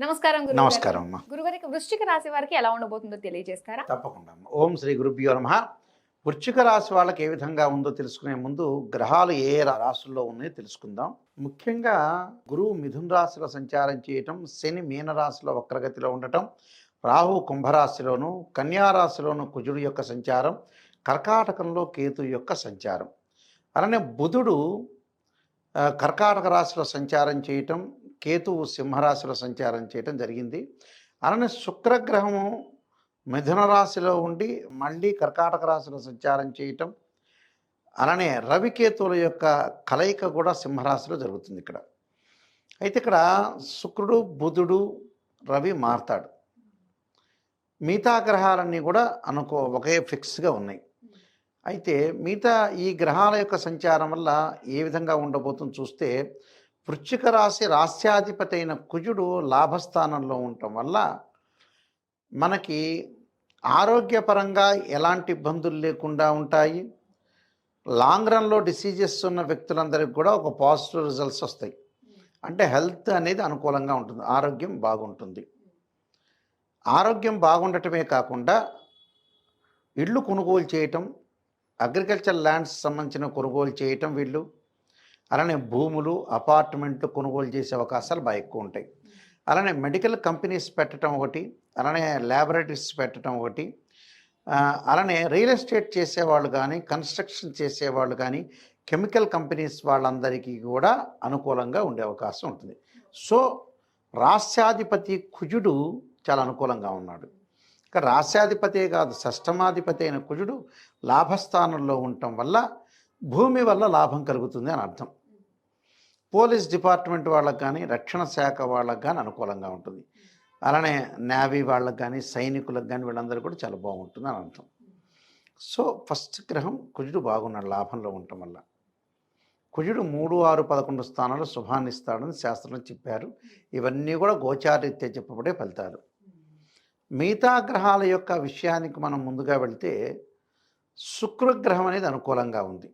నమస్కారం. నమస్కారం అమ్మా. గురుగారికి వృశ్చిక రాశి వారికి ఎలా ఉండబోతుందో తెలియజేస్తారా? తప్పకుండా అమ్మా. ఓం శ్రీ గురుభ్యో నమ. వృశ్చిక రాశి వాళ్ళకి ఏ విధంగా ఉందో తెలుసుకునే ముందు గ్రహాలు ఏ రాశుల్లో ఉన్నాయో తెలుసుకుందాం. ముఖ్యంగా గురువు మిథున రాశిలో సంచారం చేయటం శని మీన రాశిలో వక్రగతిలో ఉండటం రాహు కుంభరాశిలోను కన్యా రాశిలోను కుజుడు యొక్క సంచారం కర్కాటకంలో కేతు యొక్క సంచారం. అలానే బుధుడు కర్కాటక రాశిలో సంచారం చేయటం కేతువు సింహరాశిలో సంచారం చేయటం జరిగింది. అలానే శుక్రగ్రహము మిథున రాశిలో ఉండి మళ్ళీ కర్కాటక రాశిలో సంచారం చేయటం. అలానే రవికేతువుల యొక్క కలయిక కూడా సింహరాశిలో జరుగుతుంది ఇక్కడ. అయితే ఇక్కడ శుక్రుడు బుధుడు రవి మారతాడు. మిగతా గ్రహాలన్నీ కూడా అనుకో ఒకే ఫిక్స్గా ఉన్నాయి. అయితే మిగతా ఈ గ్రహాల యొక్క సంచారం వల్ల ఏ విధంగా ఉండబోతుందో చూస్తే వృశ్చిక రాశి రాస్యాధిపతి అయిన కుజుడు లాభస్థానంలో ఉండటం వల్ల మనకి ఆరోగ్యపరంగా ఎలాంటి ఇబ్బందులు లేకుండా ఉంటాయి. లాంగ్ రన్లో డిసీజెస్ ఉన్న వ్యక్తులందరికీ కూడా ఒక పాజిటివ్ రిజల్ట్స్ వస్తాయి. అంటే హెల్త్ అనేది అనుకూలంగా ఉంటుంది. ఆరోగ్యం బాగుంటుంది. ఆరోగ్యం బాగుండటమే కాకుండా ఇళ్ళు కొనుగోలు చేయటం అగ్రికల్చర్ ల్యాండ్స్ సంబంధించిన కొనుగోలు చేయటం వీళ్ళు అలానే భూములు అపార్ట్మెంట్లు కొనుగోలు చేసే అవకాశాలు బాగా ఎక్కువ ఉంటాయి. అలానే మెడికల్ కంపెనీస్ పెట్టడం ఒకటి అలానే ల్యాబొరేటరీస్ పెట్టడం ఒకటి అలానే రియల్ ఎస్టేట్ చేసేవాళ్ళు కానీ కన్స్ట్రక్షన్ చేసేవాళ్ళు కానీ కెమికల్ కంపెనీస్ వాళ్ళందరికీ కూడా అనుకూలంగా ఉండే అవకాశం ఉంటుంది. సో రాస్యాధిపతి కుజుడు చాలా అనుకూలంగా ఉన్నాడు. ఇక రాస్యాధిపతే కాదు షష్టమాధిపతి అయిన కుజుడు లాభస్థానంలో ఉండటం వల్ల భూమి వల్ల లాభం కలుగుతుంది అని అర్థం. పోలీస్ డిపార్ట్మెంట్ వాళ్ళకి కానీ రక్షణ శాఖ వాళ్ళకి కానీ అనుకూలంగా ఉంటుంది. అలానే నేవీ వాళ్ళకి కానీ సైనికులకు కానీ వీళ్ళందరూ కూడా చాలా బాగుంటుంది అని అర్థం. సో ఫస్ట్ గ్రహం కుజుడు బాగున్నాడు లాభంలో ఉండటం వల్ల. కుజుడు మూడు ఆరు పదకొండు స్థానాలు శుభాన్ని ఇస్తాడని శాస్త్రంలో చెప్పారు. ఇవన్నీ కూడా గోచారీత్యా చెప్పబడే ఫలితాలు. మిగతా గ్రహాల యొక్క విషయానికి మనం ముందుగా వెళితే శుక్రగ్రహం అనేది అనుకూలంగా ఉంది.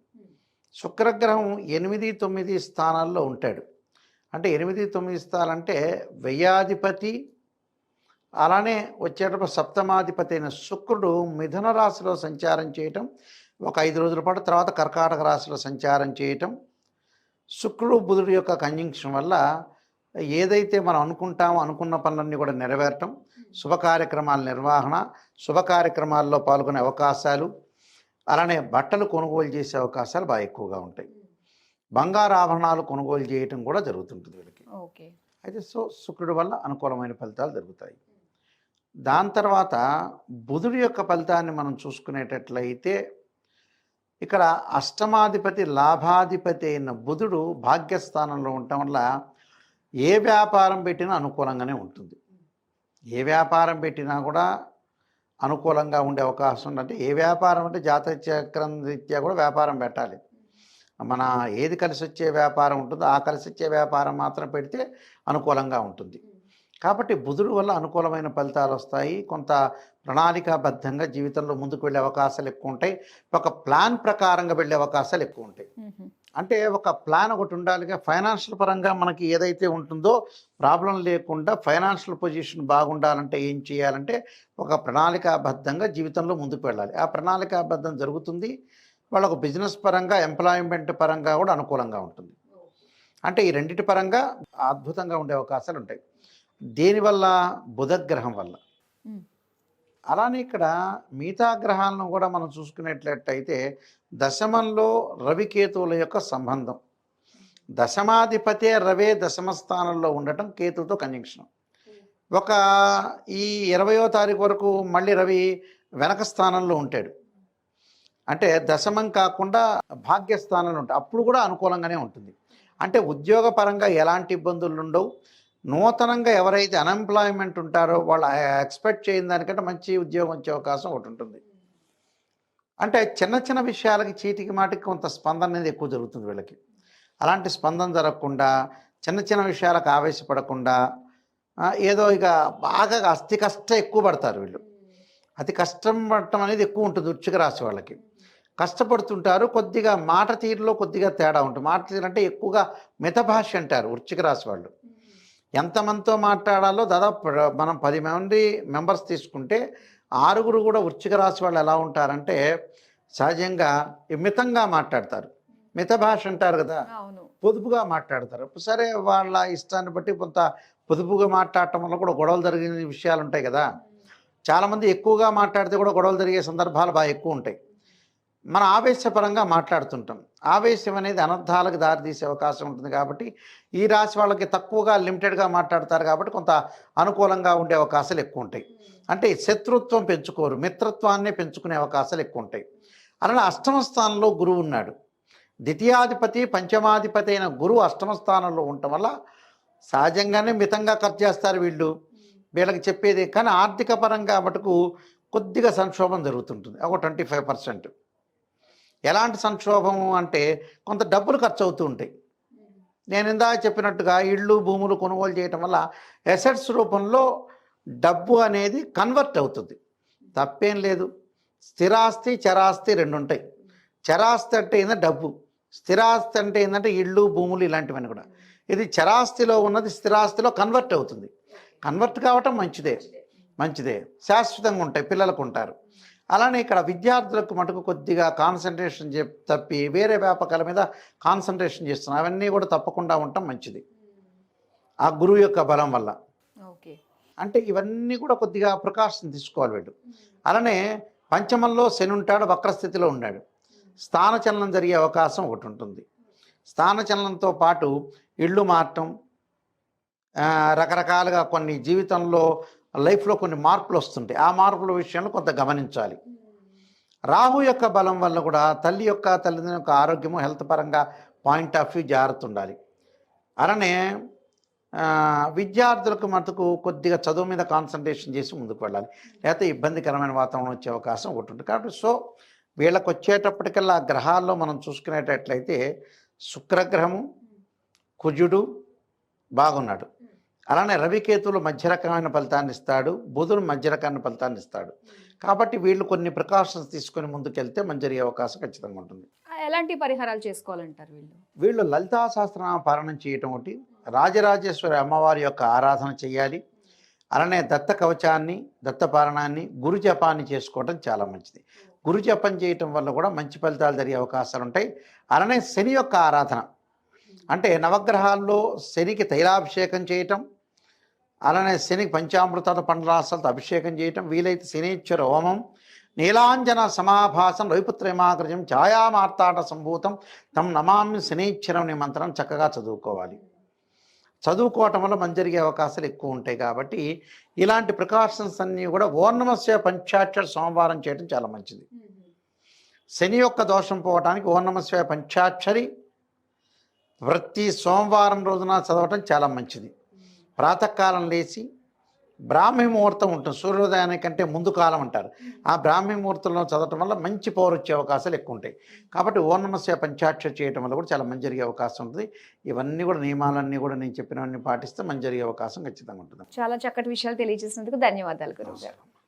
శుక్రగ్రహం ఎనిమిది తొమ్మిది స్థానాల్లో ఉంటాడు. అంటే ఎనిమిది తొమ్మిది స్థానాలంటే వ్యయాధిపతి అలానే వచ్చేటప్పుడు సప్తమాధిపతి అయిన శుక్రుడు మిథున రాశిలో సంచారం చేయటం ఒక ఐదు రోజుల పాటు తర్వాత కర్కాటక రాశిలో సంచారం చేయటం. శుక్రుడు బుధుడు యొక్క కంజంక్షన్ వల్ల ఏదైతే మనం అనుకుంటామో అనుకున్న పనులన్నీ కూడా నెరవేరటం శుభ కార్యక్రమాల నిర్వహణ శుభ కార్యక్రమాల్లో పాల్గొనే అవకాశాలు అలానే బట్టలు కొనుగోలు చేసే అవకాశాలు బాగా ఎక్కువగా ఉంటాయి. బంగారు ఆభరణాలు కొనుగోలు చేయటం కూడా జరుగుతుంటుంది వీళ్ళకి. ఓకే. అయితే సో శుక్రుడి వల్ల అనుకూలమైన ఫలితాలు జరుగుతాయి దాని తర్వాత బుధుడి యొక్క ఫలితాన్ని మనం చూసుకునేటట్లయితే ఇక్కడ అష్టమాధిపతి లాభాధిపతి అయిన బుధుడు భాగ్యస్థానంలో ఉండటం వల్ల ఏ వ్యాపారం పెట్టినా అనుకూలంగానే ఉంటుంది. ఏ వ్యాపారం పెట్టినా కూడా అనుకూలంగా ఉండే అవకాశం ఉందంటే ఏ వ్యాపారం అంటే జాతక చక్రం రీత్యా కూడా వ్యాపారం పెట్టాలి. మన ఏది కలిసి వచ్చే వ్యాపారం ఉంటుందో ఆ కలిసి వచ్చే వ్యాపారం మాత్రం పెడితే అనుకూలంగా ఉంటుంది. కాబట్టి బుధుడు వల్ల అనుకూలమైన ఫలితాలు వస్తాయి. కొంత ప్రణాళికాబద్ధంగా జీవితంలో ముందుకు వెళ్ళే అవకాశాలు ఎక్కువ ఉంటాయి. ఒక ప్లాన్ ప్రకారంగా వెళ్ళే అవకాశాలు ఎక్కువ ఉంటాయి. అంటే ఒక ప్లాన్ ఒకటి ఉండాలిగా ఫైనాన్షియల్ పరంగా మనకి ఏదైతే ఉంటుందో ప్రాబ్లం లేకుండా ఫైనాన్షియల్ పొజిషన్ బాగుండాలంటే ఏం చేయాలంటే ఒక ప్రణాళికాబద్ధంగా జీవితంలో ముందుకు వెళ్ళాలి. ఆ ప్రణాళికాబద్ధం జరుగుతుంది. వాళ్ళకు బిజినెస్ పరంగా ఎంప్లాయ్మెంట్ పరంగా కూడా అనుకూలంగా ఉంటుంది. అంటే ఈ రెండిటి పరంగా అద్భుతంగా ఉండే అవకాశాలు ఉంటాయి. దేనివల్ల? బుధగ్రహం వల్ల. అలానే ఇక్కడ మిగతా గ్రహాలను కూడా మనం చూసుకునేట్లయితే దశమంలో రవికేతువుల యొక్క సంబంధం. దశమాధిపతే రవే దశమ స్థానంలో ఉండటం కేతువుతో కంజంక్షన్ ఒక ఈ ఇరవయో తారీఖు వరకు మళ్ళీ రవి వెనక స్థానంలో ఉంటాడు. అంటే దశమం కాకుండా భాగ్యస్థానంలో ఉంటాయి అప్పుడు కూడా అనుకూలంగానే ఉంటుంది. అంటే ఉద్యోగపరంగా ఎలాంటి ఇబ్బందులు ఉండవు. నూతనంగా ఎవరైతే అన్ఎంప్లాయ్మెంట్ ఉంటారో వాళ్ళు ఎక్స్పెక్ట్ చేయని దానికంటే మంచి ఉద్యోగం వచ్చే అవకాశం ఒకటి ఉంటుంది. అంటే చిన్న చిన్న విషయాలకి చీటికి మాటికి కొంత స్పందన అనేది ఎక్కువ జరుగుతుంది వీళ్ళకి. అలాంటి స్పందన జరగకుండా చిన్న చిన్న విషయాలకు ఆవేశపడకుండా ఏదో ఇక బాగా అతి కష్టం ఎక్కువ పడతారు వీళ్ళు. అతి కష్టం పడటం అనేది ఎక్కువ ఉంటుంది వృచ్చిక రాశి వాళ్ళకి. కష్టపడుతుంటారు కొద్దిగా మాట తీరులో కొద్దిగా తేడా ఉంటుంది. మాట తీరు అంటే ఎక్కువగా మితభాష అంటారు వృచ్చిక రాశి వాళ్ళు. ఎంతమందితో మాట్లాడాలో దాదాపు మనం పది మంది మెంబర్స్ తీసుకుంటే ఆరుగురు కూడా వృచ్చిక రాశి వాళ్ళు ఎలా ఉంటారంటే సహజంగా మితంగా మాట్లాడతారు. మిత భాష అంటారు కదా. పొదుపుగా మాట్లాడతారు. సరే వాళ్ళ ఇష్టాన్ని బట్టి కొంత పొదుపుగా మాట్లాడటం వల్ల కూడా గొడవలు జరిగిన విషయాలు ఉంటాయి కదా. చాలామంది ఎక్కువగా మాట్లాడితే కూడా గొడవలు జరిగే సందర్భాలు బాగా ఎక్కువ ఉంటాయి. మన ఆవేశపరంగా మాట్లాడుతుంటాం. ఆవేశం అనేది అనర్థాలకు దారితీసే అవకాశం ఉంటుంది కాబట్టి ఈ రాశి వాళ్ళకి తక్కువగా లిమిటెడ్గా మాట్లాడతారు కాబట్టి కొంత అనుకూలంగా ఉండే అవకాశాలు ఎక్కువ ఉంటాయి. అంటే శత్రుత్వం పెంచుకోరు మిత్రత్వాన్నే పెంచుకునే అవకాశాలు ఎక్కువ ఉంటాయి. అలానే అష్టమ స్థానంలో గురువు ఉన్నాడు. ద్వితీయాధిపతి పంచమాధిపతి అయిన గురువు అష్టమ స్థానంలో ఉండటం వల్ల సహజంగానే మితంగా ఖర్చు చేస్తారు వీళ్ళు. వీళ్ళకి చెప్పేది కానీ ఆర్థిక పరంగా మటుకు కొద్దిగా సంక్షోభం జరుగుతుంటుంది. ఒక ట్వంటీ ఫైవ్ పర్సెంట్. ఎలాంటి సంక్షోభము అంటే కొంత డబ్బులు ఖర్చు అవుతూ ఉంటాయి. నేను ఇందాక చెప్పినట్టుగా ఇళ్ళు భూములు కొనుగోలు చేయటం వల్ల ఎసెట్స్ రూపంలో డబ్బు అనేది కన్వర్ట్ అవుతుంది. తప్పేం లేదు. స్థిరాస్తి చరాస్తి రెండు ఉంటాయి. చరాస్తి అంటే ఏంటంటే డబ్బు. స్థిరాస్తి అంటే ఏంటంటే ఇళ్ళు భూములు ఇలాంటివన్నీ కూడా. ఇది చరాస్తిలో ఉన్నది స్థిరాస్తిలో కన్వర్ట్ అవుతుంది. కన్వర్ట్ కావటం మంచిదే. మంచిదే. శాశ్వతంగా ఉంటాయి. పిల్లలకు ఉంటారు. అలానే ఇక్కడ విద్యార్థులకు మటుకు కొద్దిగా కాన్సన్ట్రేషన్ చెప్ తప్పి వేరే వ్యాపకాల మీద కాన్సన్ట్రేషన్ చేస్తున్నారు అవన్నీ కూడా తప్పకుండా ఉండటం మంచిది. ఆ గురువు యొక్క బలం వల్ల. ఓకే. అంటే ఇవన్నీ కూడా కొద్దిగా ప్రికాషన్ తీసుకోవాలి వీడు అలానే పంచమంలో శని ఉంటాడు వక్రస్థితిలో ఉన్నాడు. స్థానచలనం జరిగే అవకాశం ఒకటి ఉంటుంది. స్థానచలనంతో పాటు ఇళ్ళు మారటం రకరకాలుగా కొన్ని జీవితంలో లైఫ్లో కొన్ని మార్పులు వస్తుంటాయి. ఆ మార్పుల విషయంలో కొంత గమనించాలి. రాహు యొక్క బలం వల్ల కూడా తల్లి యొక్క తల్లిదండ్రుల యొక్క ఆరోగ్యము హెల్త్ పరంగా పాయింట్ ఆఫ్ వ్యూ జాగ్రత్త ఉండాలి అలానే విద్యార్థులకు మటుకు కొద్దిగా చదువు మీద కాన్సన్ట్రేషన్ చేసి ముందుకు వెళ్ళాలి. లేకపోతే ఇబ్బందికరమైన వాతావరణం వచ్చే అవకాశం ఒకటి ఉంటుంది. కాబట్టి సో వీళ్ళకి వచ్చేటప్పటికల్లా గ్రహాల్లో మనం చూసుకునేటట్లయితే శుక్రగ్రహము కుజుడు బాగున్నాడు. అలానే రవికేతువులు మధ్య రకమైన ఫలితాన్ని ఇస్తాడు బుధుడు మధ్య రకమైన ఫలితాన్ని ఇస్తాడు. కాబట్టి వీళ్ళు కొన్ని ప్రికాషన్స్ తీసుకొని ముందుకెళ్తే మంచి జరిగే అవకాశం ఖచ్చితంగా ఉంటుంది. ఎలాంటి పరిహారాలు చేసుకోవాలంటారు వీళ్ళు? వీళ్ళు లలితా సహస్రనామ పాలన చేయటం ఒకటి రాజరాజేశ్వరి అమ్మవారి యొక్క ఆరాధన చేయాలి. అలానే దత్త కవచాన్ని దత్త పాలనాన్ని గురు జపాన్ని చేసుకోవటం చాలా మంచిది. గురు జపం చేయటం వల్ల కూడా మంచి ఫలితాలు జరిగే అవకాశాలు ఉంటాయి. అలానే శని యొక్క ఆరాధన. అంటే నవగ్రహాల్లో శనికి తైలాభిషేకం చేయటం అలానే శనికి పంచామృతాల పండ్రాసాలతో అభిషేకం చేయటం వీలైతే శనీశ్వర హోమం నీలాంజన సమాభాసం రవిపుత్రేమాగ్రజం ఛాయామార్తాట సంభూతం తమ నమామి శనీశ్వరం అనే మంత్రం చక్కగా చదువుకోవాలి. చదువుకోవటం వల్ల మంచి జరిగే అవకాశాలు ఎక్కువ ఉంటాయి కాబట్టి ఇలాంటి ప్రికాషన్స్ అన్నీ కూడా ఓర్ణమస్య పంచాక్షర సోమవారం చేయడం చాలా మంచిది. శని యొక్క దోషం పోవటానికి ఓర్ణమస్య పంచాక్షరి వృత్తి సోమవారం రోజున చదవటం చాలా మంచిది. ప్రాతకాలం లేచి బ్రాహ్మీ ముహూర్తం ఉంటుంది. సూర్యోదయానికంటే ముందు కాలం అంటారు. ఆ బ్రాహ్మీ ముహూర్తంలో చదవటం వల్ల మంచి పవర్ వచ్చే అవకాశాలు ఎక్కువ ఉంటాయి. కాబట్టి ఓనమస్య పంచాక్ష చేయటం వల్ల కూడా చాలా మంచి జరిగే అవకాశం ఉంటుంది. ఇవన్నీ కూడా నియమాలన్నీ కూడా నేను చెప్పినవన్నీ పాటిస్తే మంచి జరిగే అవకాశం ఖచ్చితంగా ఉంటుంది. చాలా చక్కటి విషయాలు తెలియజేసినందుకు ధన్యవాదాలు గురువు